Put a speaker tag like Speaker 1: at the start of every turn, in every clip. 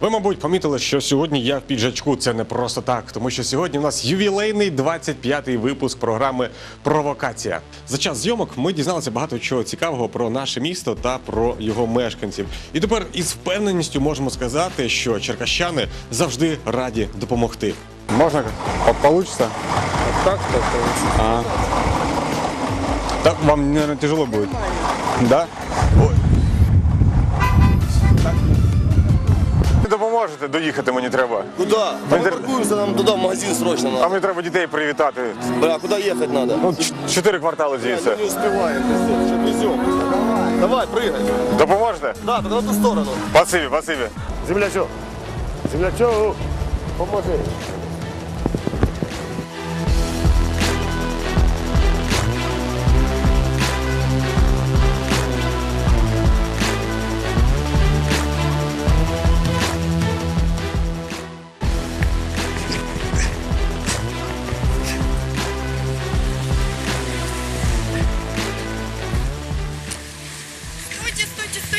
Speaker 1: Ви, мабуть, помітили, що сьогодні я в піджачку. Це не просто так, тому що сьогодні у нас ювілейний 25-й випуск програми Провокація. За час зйомок ми дізналися багато чого цікавого про наше місто та про його мешканців. І тепер із впевненістю можемо сказати, що черкащани завжди раді допомогти. Можна получится?
Speaker 2: Так, так,
Speaker 1: А. Так вам, наверное, тяжело будет. Да? допоможете доїхати мені треба.
Speaker 2: Куда? Да мы
Speaker 1: Бендер-
Speaker 2: паркуемся, нам туда в магазин срочно
Speaker 1: А
Speaker 2: надо.
Speaker 1: мені треба дітей привітати.
Speaker 2: Бля, куда ехать надо?
Speaker 1: Ну, ч- чотири квартали
Speaker 2: Блядь,
Speaker 1: звідси.
Speaker 2: мы не успеваем, пиздец, сейчас везем. Давай, прыгай.
Speaker 1: Допоможете?
Speaker 2: Да, тогда в ту сторону.
Speaker 1: Спасибі, спасибі.
Speaker 2: Землячок. Землячок. Поможи.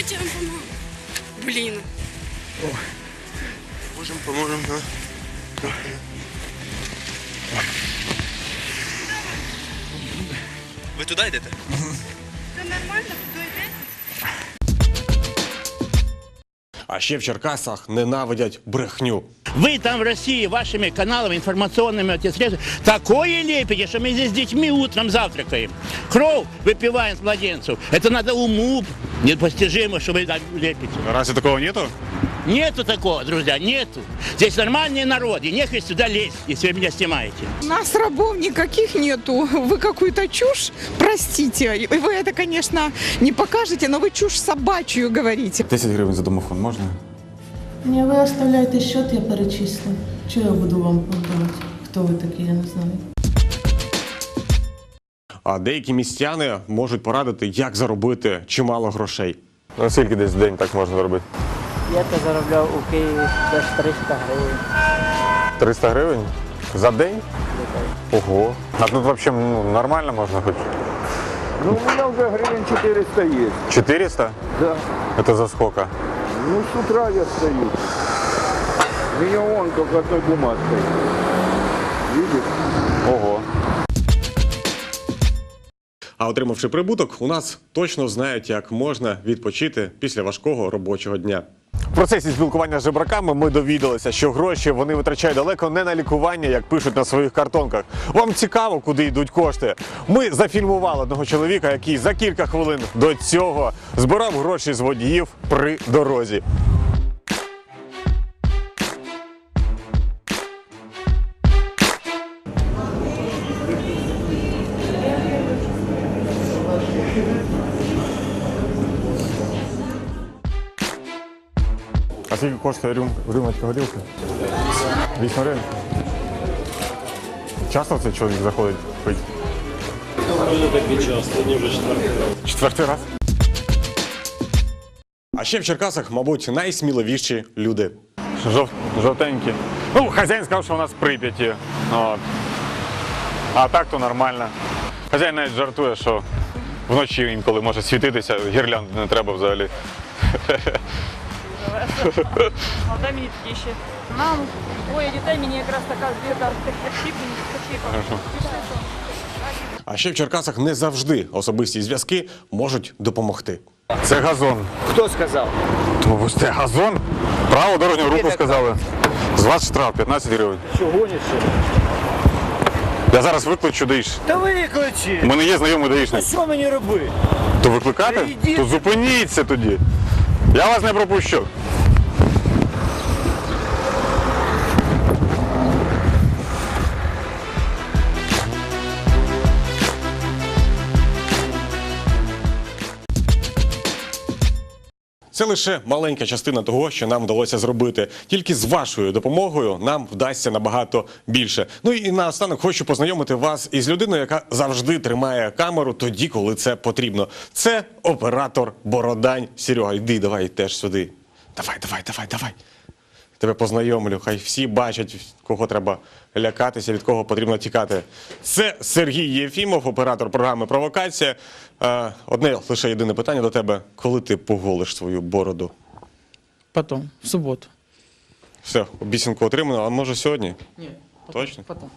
Speaker 3: Стойте, помог? Блин.
Speaker 2: Можем, поможем, да. Ви туди йдете?
Speaker 3: Це нормально, куда идете?
Speaker 1: А ще в Черкасах ненавидять брехню.
Speaker 4: Вы там в России вашими каналами информационными эти средства такое лепите, что мы здесь с детьми утром завтракаем. Кровь выпиваем с младенцев. Это надо уму непостижимо, что вы так лепите.
Speaker 1: Разве такого нету?
Speaker 4: Нету такого, друзья, нету. Здесь нормальный народ, и нехуй сюда лезть, если вы меня снимаете.
Speaker 5: У нас рабов никаких нету. Вы какую-то чушь, простите. И Вы это, конечно, не покажете, но вы чушь собачью говорите.
Speaker 1: 10 гривень за домофон можна?
Speaker 6: Ні, ви оставляйте счет, я перечислю. Чого я буду вам подавати? Хто ви такі, я не знаю.
Speaker 1: А деякі містяни можуть порадити, як заробити чимало грошей. Ну, скільки десь в день так можна заробити?
Speaker 7: Я то заробляв у Києві десь 300 гривень.
Speaker 1: 300 гривень? За день? Ого. А тут взагалі ну, нормально можна хоч?
Speaker 8: Ну, у меня уже гривен 400 есть.
Speaker 1: 400?
Speaker 8: Да.
Speaker 1: Это за сколько?
Speaker 8: Ну, с утра я стою. Меня вон только одной бумажкой. Видишь?
Speaker 1: Ого. А отримавши прибуток, у нас точно знають, як можна відпочити після важкого робочого дня. В процесі спілкування з жебраками ми довідалися, що гроші вони витрачають далеко не на лікування, як пишуть на своїх картонках. Вам цікаво, куди йдуть кошти. Ми зафільмували одного чоловіка, який за кілька хвилин до цього збирав гроші з водіїв при дорозі. А скільки коштує рюм, рюмочка горілки? 8 гривень. Часто цей чоловік заходить пити? Не такий часто, вже четвертий раз. Четвертий раз? А ще в Черкасах, мабуть, найсміливіші люди. Жов... Жовтенькі. Ну, хазяїн сказав, що у нас в Прип'яті. От. А так то нормально. Хазяїн навіть жартує, що вночі інколи може світитися, гірлянд не треба взагалі.
Speaker 9: А дай мені такі ще. Нам двоє дітей, мені якраз така збірка таких
Speaker 1: А ще в Черкасах не завжди особисті зв'язки можуть допомогти. Це газон.
Speaker 7: Хто сказав?
Speaker 1: То це газон? Право дорожнього руху сказали. З вас штраф 15 гривень.
Speaker 7: Що гониш?
Speaker 1: Я зараз викличу даїш.
Speaker 7: Та викличі!
Speaker 1: У мене є знайомий даїшник.
Speaker 7: Що мені робити?
Speaker 1: То викликати?
Speaker 7: Та йди.
Speaker 1: То зупиніться тоді. Я вас не пропущу. Це лише маленька частина того, що нам вдалося зробити. Тільки з вашою допомогою нам вдасться набагато більше. Ну і наостанок хочу познайомити вас із людиною, яка завжди тримає камеру тоді, коли це потрібно. Це оператор Бородань. Серега, йди, давай теж сюди. Давай, давай, давай, давай. Тебе познайомлю. Хай всі бачать, кого треба лякатися, від кого потрібно тікати. Це Сергій Єфімов, оператор програми Провокація. Е, Одне лише єдине питання до тебе: коли ти поголиш свою бороду?
Speaker 10: Потом, в суботу.
Speaker 1: Все, обіцянку отримано, а може сьогодні?
Speaker 6: Нет.
Speaker 1: Точно?
Speaker 6: Потом.